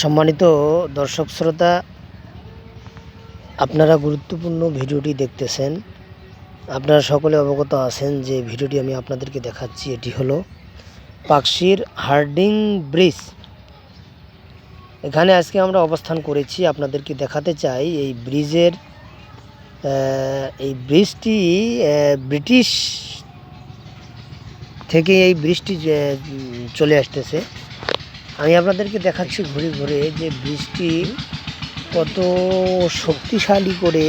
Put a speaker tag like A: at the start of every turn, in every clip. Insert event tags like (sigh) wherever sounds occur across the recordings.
A: সম্মানিত দর্শক শ্রোতা, আপনারা গুরুত্বপূর্ণ ভিডিওটি দেখতেছেন। আপনারা সকলে অবগত আছেন যে ভিডিওটি আমি আপনাদেরকে দেখাচ্ছি, এটি হলো পাকশির হার্ডিং ব্রিজ। এখানে আজকে আমরা অবস্থান করেছি, আপনাদেরকে দেখাতে চাই এই ব্রিজের এই ব্রিজটি ব্রিটিশ থেকে এই ব্রিজটি চলে আসতেছে। আমি আপনাদেরকে দেখাচ্ছি ঘুরে ঘুরে যে ব্রিজটি কত শক্তিশালী করে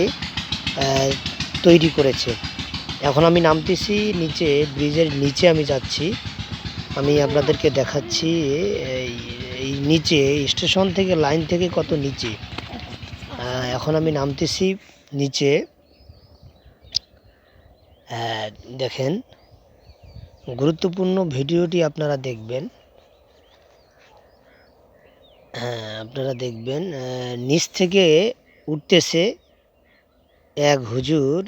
A: তৈরি করেছে। এখন আমি নামতেছি নিচে, ব্রিজের নিচে আমি যাচ্ছি। আমি আপনাদেরকে দেখাচ্ছি এই নিচে, স্টেশন থেকে লাইন থেকে কত নিচে। এখন আমি নামতেছি নিচে। দেখেন, গুরুত্বপূর্ণ ভিডিওটি আপনারা দেখবেন হ্যাঁ আপনারা দেখবেন নিচ থেকে উঠতেছে এক হুজুর।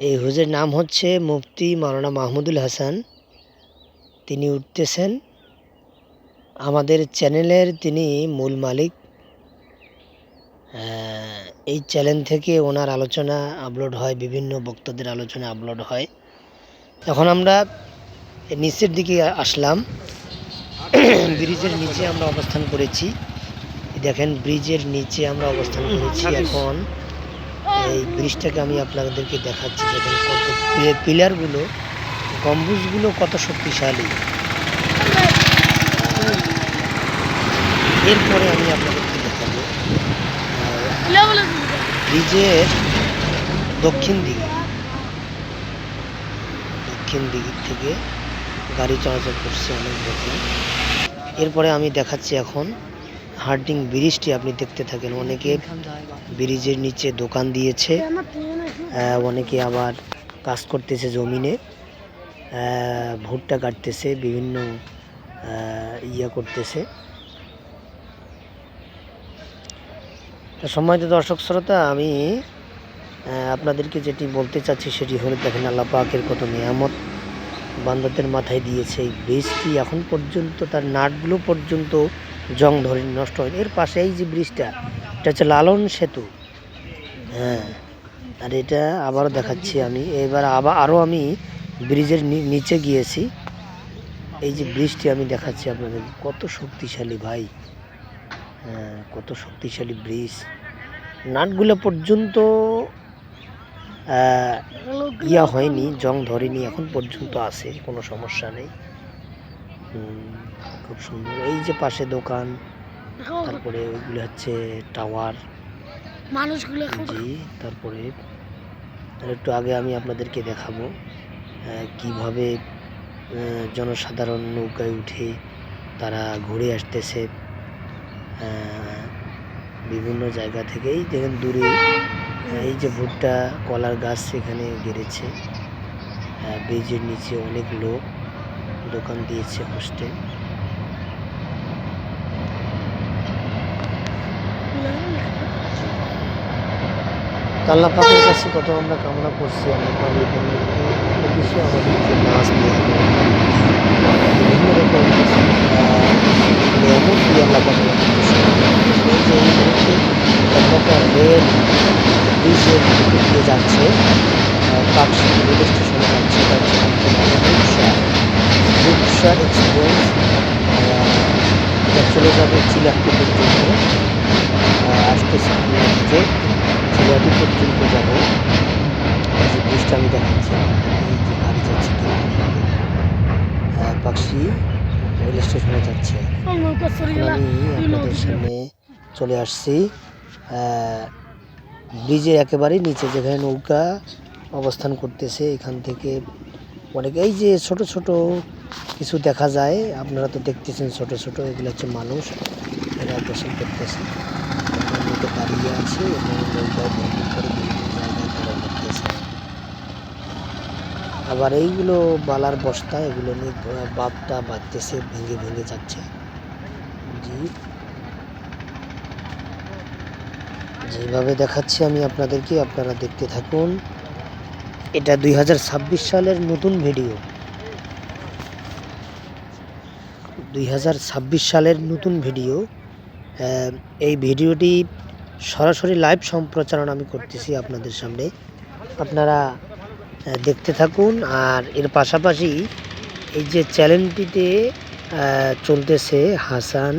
A: এই হুজুরের নাম হচ্ছে মুফতি মাওলানা মাহমুদুল হাসান। তিনি উঠতেছেন। আমাদের চ্যানেলের তিনি মূল মালিক। এই চ্যানেল থেকে ওনার আলোচনা আপলোড হয়, বিভিন্ন বক্তাদের আলোচনা আপলোড হয়। এখন আমরা নিচের দিকে আসলাম। (coughs) ব্রিজের নিচে আমরা অবস্থান করেছি। দেখেন ব্রিজের নিচে আমরা অবস্থান করেছি এখন। এই ব্রিজটাকে আমি আপনাদেরকে দেখাচ্ছি দেখেন কত পিলারগুলো গম্বুজগুলো কত শক্তিশালী। এরপরে আমি আপনাদেরকে দেখাবো ব্রিজের দক্ষিণ দিকে। দক্ষিণ দিক থেকে গাড়ি চলাচল করছে অনেক গতি এরপরে আমি দেখাচ্ছি এখন হার্ডিং ব্রিজটি আপনি দেখতে থাকেন। অনেকে ব্রিজের নিচে দোকান দিয়েছে অনেকে আবার কাজ করতেছে জমিনে ভুট্টা কাটতেছে, বিভিন্ন ইয়া করতেছে। সম্মানিত দর্শক শ্রোতা, আমি আপনাদেরকে যেটি বলতে চাচ্ছি সেটি হলো দেখেন আল্লাহ পাকের কত নিয়ামত। বান্দাদের মাথায় দিয়েছে। এই ব্রিজটি এখন পর্যন্ত তার নাটগুলো পর্যন্ত জং ধরে নষ্ট হয়নি। এর পাশে এই যে ব্রিজটা, এটা হচ্ছে লালন সেতু। হ্যাঁ আর এটা আবারও দেখাচ্ছি আমি। এবার আবার আরও আমি ব্রিজের নিচে গিয়েছি। এই যে ব্রিজটি আমি দেখাচ্ছি আপনাদের। কত শক্তিশালী ভাই। হ্যাঁ কত শক্তিশালী ব্রিজ। নাটগুলো পর্যন্ত ইয়া হয়নি জং ধরেনি এখন পর্যন্ত আছে কোনো সমস্যা নেই। খুব সুন্দর। এই যে পাশে দোকান তারপরে ওইগুলো হচ্ছে টাওয়ার।
B: মানুষগুলো
A: জি তারপরে একটু আগে আমি আপনাদেরকে দেখাবো কীভাবে জনসাধারণ নৌকায় উঠে তারা ঘুরে আসতেছে বিভিন্ন জায়গা থেকে এই দেখেন দূরে। এই যে ভুট্টা কলার গাছ সেখানে গেড়েছে। আহ, ব্রিজের নিচে অনেক লোক দোকান দিয়েছে হোস্টেল আল্লাহ পাকের কাছে কত আমরা কামনা করছি দেয় বিভিন্ন রকম আমাদেরকে সহায়তা করেছেন। এই যে এই মুহূর্তে একটা রেল ব্রিজের ভিতর দিয়ে যাচ্ছে। পাকশি রেল স্টেশনে যাচ্ছে রূপসা। রূপসা এক্সপ্রেস চলে যাবে চিলাক্তি পর্যন্ত আসতেছে যে চিলাটি পর্যন্ত যাব। এই যে ব্রিজটা আমি দেখাচ্ছি এই যে গাড়ি যাচ্ছে পাকশি রেল স্টেশনে যাচ্ছে। আমি আপনাদের সামনে চলে আসছি। ব্রিজের একেবারে নিচে যেখানে নৌকা অবস্থান করতেছে, এখান থেকে অনেক এই যে ছোট ছোট কিছু দেখা যায়, আপনারা তো দেখতেছেন ছোট ছোট, এগুলো হচ্ছে মানুষ, এরা গোসল করতেছে। নৌকা দাঁড়িয়ে আছে এবং করে বিভিন্ন জায়গায় আবার এইগুলো বালার বস্তা, এগুলো নিয়ে বাপটা বাঁধতেছে, ভেঙে ভেঙে যাচ্ছে। জি। যেভাবে দেখাচ্ছি আমি আপনাদেরকে, আপনারা দেখতে থাকুন। এটা দুই হাজার ছাব্বিশ সালের নতুন ভিডিও। দুই হাজার ছাব্বিশ সালের নতুন ভিডিও। এই ভিডিওটি সরাসরি লাইভ সম্প্রচারণ আমি করতেছি আপনাদের সামনে। আপনারা দেখতে থাকুন, আর এর পাশাপাশি এই যে চ্যানেলটিতে চলতেছে হাসান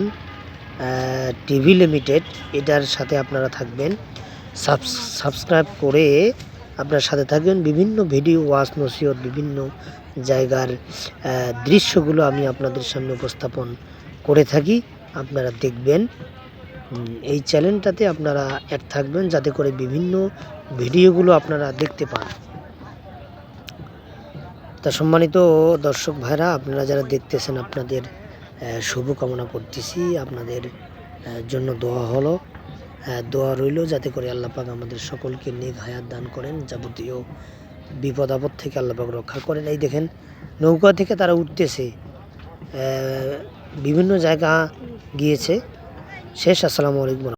A: টিভি লিমিটেড, এটার সাথে আপনারা থাকবেন। সাবস্ক্রাইব করে আপনার সাথে থাকবেন। বিভিন্ন ভিডিও ওয়াচ নসিহত, বিভিন্ন জায়গার দৃশ্যগুলো আমি আপনাদের সামনে উপস্থাপন করে থাকি। আপনারা দেখবেন এই চ্যানেলটাতে আপনারা অ্যাড থাকবেন যাতে করে বিভিন্ন ভিডিওগুলো আপনারা দেখতে পান। তা সম্মানিত দর্শক ভাইরা, আপনারা যারা দেখতেছেন আপনাদের আহ, শুভ কামনা করতেছি। আপনাদের জন্য দোয়া হলো। দোয়া রইল যাতে করে আল্লাপাক আমাদের সকলকে নেক হায়াত দান করেন যাবতীয় বিপদ আপদ থেকে আল্লাপাক রক্ষা করেন। এই দেখেন নৌকা থেকে তারা উঠতেছে। বিভিন্ন জায়গা গিয়েছে। শেষ আসসালামু আলাইকুম।